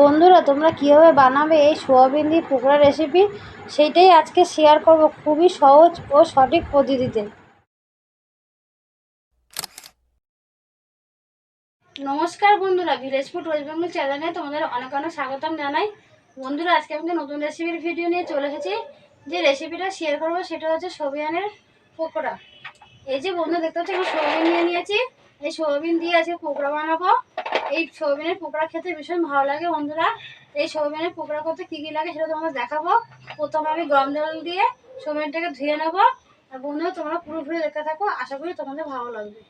বন্ধুরা, তোমরা কীভাবে বানাবে এই সোয়াবিন দিয়ে পকোড়া রেসিপি সেইটাই আজকে শেয়ার করব খুবই সহজ ও সঠিক পদ্ধতিতে। নমস্কার বন্ধুরা ভিলেজ ফুড ওয়েস্ট বেঙ্গল চ্যানেলে তোমাদের অনেক অনেক স্বাগতম জানাই। বন্ধুরা, আজকে আমি নতুন রেসিপির ভিডিও নিয়ে চলে এসেছি। যে রেসিপিটা শেয়ার করব সেটা হচ্ছে সোবিয়ানের পকোড়া। এই যে বন্ধু দেখতে পাচ্ছি, আমি সোয়াবিন নিয়ে নিয়েছি। এই সোয়াবিন দিয়ে আজকে পকোড়া বানাবো। এই সোয়াবিনের পকোড়া খেতে ভীষণ ভালো লাগে, বন্ধুরা। এই সোয়াবিনের পকোড়া করতে কী কী লাগে সেটা তোমাদের দেখাবো। প্রথমে আমি গরম জল দিয়ে সোয়াবিনটাকে ধুয়ে নেব। আর বন্ধুরা, তোমরা পুরোপুরি দেখতে থাকো, আশা করি তোমাদের ভালো লাগবে।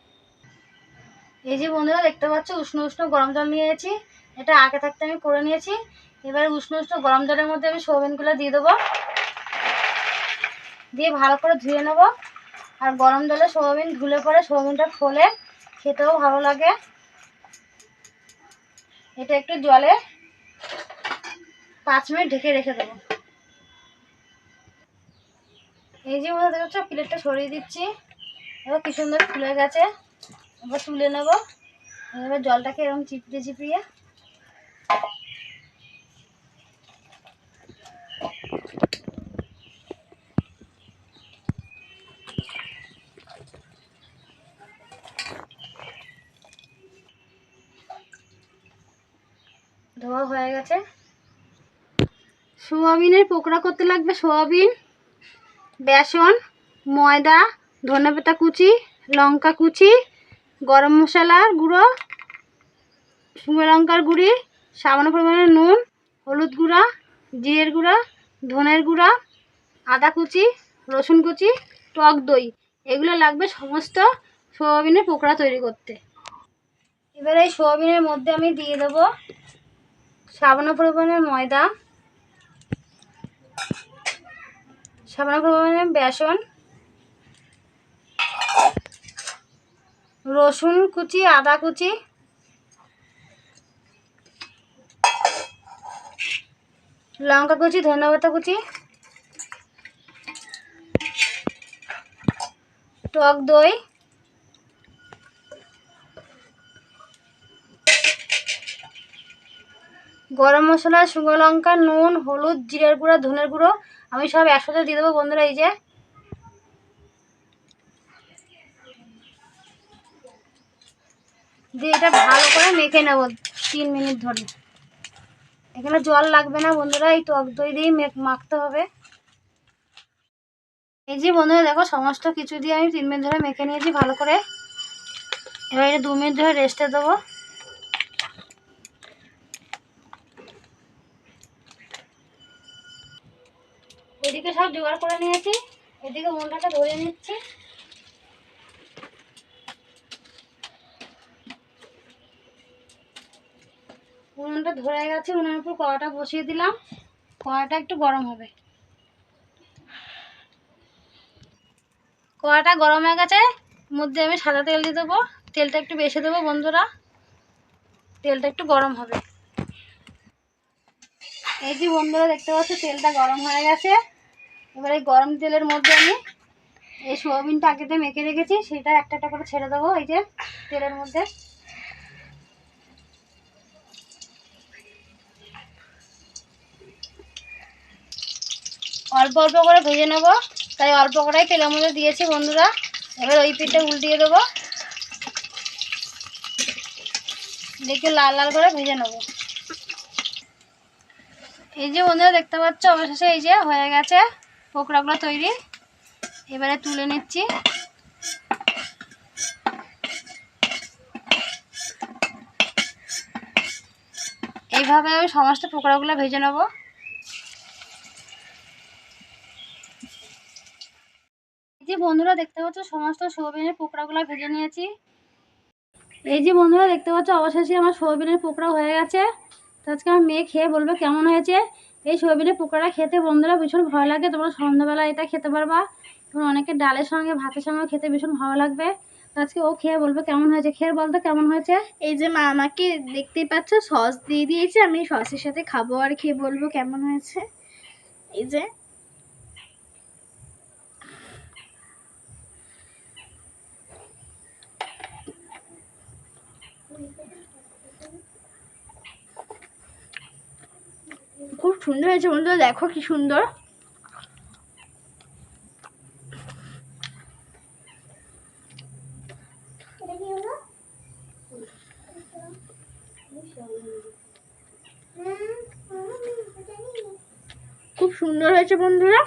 এই যে বন্ধুরা, দেখতে পাচ্ছ, উষ্ণ উষ্ণ গরম জল নিয়েছি এটা আগে থাকতে আমি করে নিয়েছি। এবারে উষ্ণ উষ্ণ গরম জলের মধ্যে আমি সোয়াবিনগুলো দিয়ে দেবো। দিয়ে ভালো করে ধুয়ে নেব। আর গরম জলে সোয়াবিন ধুলে পরে সোয়াবিনটা ফোলে, খেতেও ভালো লাগে। এটা একটু জলে পাঁচ মিনিট ঢেকে রেখে দেবো। এই যে মধ্যে দেখছ প্লেটটা সরিয়ে দিচ্ছি। এবার কি সুন্দর ফুলে গেছে। এবার তুলে নেব। এবার জলটাকে এরকম চিপিয়ে চিপিয়ে ধোয়া হয়ে গেছে। সোয়াবিনের পকোড়া করতে লাগবে সোয়াবিন, বেসন, ময়দা ধনেপাতা কুচি, লঙ্কা কুচি, গরম মশলার গুঁড়ো, শুকনো লঙ্কার গুঁড়ি, সামান্য পরিমাণে নুন, হলুদ গুঁড়া, জিরের গুঁড়া, ধনের গুঁড়া, আদা কুচি, রসুন কুচি, টক দই, এগুলো লাগবে সমস্ত সোয়াবিনের পকোড়া তৈরি করতে। এবার এই সোয়াবিনের মধ্যে আমি দিয়ে দেবো সামান্য পরিমাণে ময়দা। সামান্য পরিমাণে বেসন। রসুন কুচি, আদা কুচি। লঙ্কা কুচি, ধনেপাতা কুচি। টক দই। গরম মশলা, শুকনো লঙ্কা, নুন, হলুদ, জিরের গুঁড়ো, ধনের গুঁড়ো, আমি সব একসাথে দিয়ে দেবো বন্ধুরা, এই যে। দিয়ে এটা ভালো করে মেখে নেব তিন মিনিট ধরে। এখানে জল লাগবে না বন্ধুরা, এই টক দই দিয়ে মাখতে হবে। এই যে বন্ধুরা, দেখো সমস্ত কিছু দিয়ে আমি তিন মিনিট ধরে মেখে নিয়েছি ভালো করে। এবার এটা দু মিনিট ধরে রেস্টে দেবো। এদিকে সব জোগাড় করে নিয়েছি। এদিকে মনটাকে ধরে নিচ্ছি। উনুনটা ধরে গেছে, উনুনের উপর কড়াটা বসিয়ে দিলাম। কড়াটা একটু গরম হবে। কড়াটা গরম হয়ে গেছে, মধ্যে আমি সাদা তেল দিয়ে দেবো। তেলটা একটু বেশি দেবো বন্ধুরা। তেলটা একটু গরম হবে। এই যে বন্ধুরা, দেখতে পাচ্ছ, তেলটা গরম হয়ে গেছে। এবার এই গরম তেলের মধ্যে আমি এই সোয়াবিনটা আগেতে মেখে রেখেছি, সেটা একটা একটা করে ছেড়ে দেবো এই যে তেলের মধ্যে। অল্প অল্প করে ভেজে নেব, তাই অল্প করেই তেলের মধ্যে দিয়েছি বন্ধুরা। এবার ওই পিঠটা উল্টিয়ে দেবো। দেখে লাল লাল করে ভেজে নেব। এই যে বন্ধুরা, দেখতে পাচ্ছ, অবশেষে এই যে হয়ে গেছে। পকোড়াগুলো তৈরি। এবারে তুলে নিচ্ছি। এইভাবে আমি সমস্ত পকোড়াগুলো ভেজে নেব। এই যে বন্ধুরা দেখতে পাচ্ছ, সমস্ত সোয়াবিনের পকোড়াগুলো ভেজে নিয়েছি। এই যে বন্ধুরা দেখতে পাচ্ছ, অবশেষে আমার সোয়াবিনের পকোড়া হয়ে গেছে। তো আজকে আমার মেয়ে খেয়ে বলবে কেমন হয়েছে। এই সোয়াবিনের পোকাটা খেতে বন্ধুরা ভীষণ ভালো লাগে। তোমরা সন্ধ্যাবেলা এটা খেতে পারবা। তোমরা অনেকে ডালের সঙ্গে, ভাতের সঙ্গে খেতে ভীষণ ভালো লাগবে। আজকে ও খেয়ে বলবে কেমন হয়েছে। খেয়ে বলতো কেমন হয়েছে? এই যে মা আমাকে দেখতেই পাচ্ছ, সস দিয়ে দিয়েছে। আমি সসের সাথে খাব আর খেয়ে বলব কেমন হয়েছে। এই যে খুব সুন্দর হয়েছে বন্ধুরা, দেখো কি সুন্দর। খুব সুন্দর হয়েছে বন্ধুরা।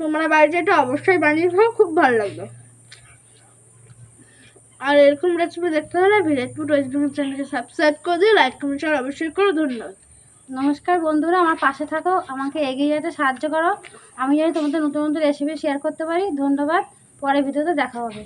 তোমরা বাড়িতে এটা অবশ্যই বানিয়ে খুব ভালো লাগবে। আর এরকম রেসিপি দেখতে হলে ভিলেজপুর ওয়েস্ট বেঙ্গল চ্যানেলকে সাবস্ক্রাইব করে দিও লাইক কমেন্ট শেয়ার অবশ্যই করো। ধন্যবাদ। নমস্কার বন্ধুরা, আমার পাশে থাকো, আমাকে এগিয়ে যেতে সাহায্য করো। আমি জানি তোমাদের নতুন নতুন রেসিপি শেয়ার করতে পারি। ধন্যবাদ। পরের ভিডিওতে দেখা হবে।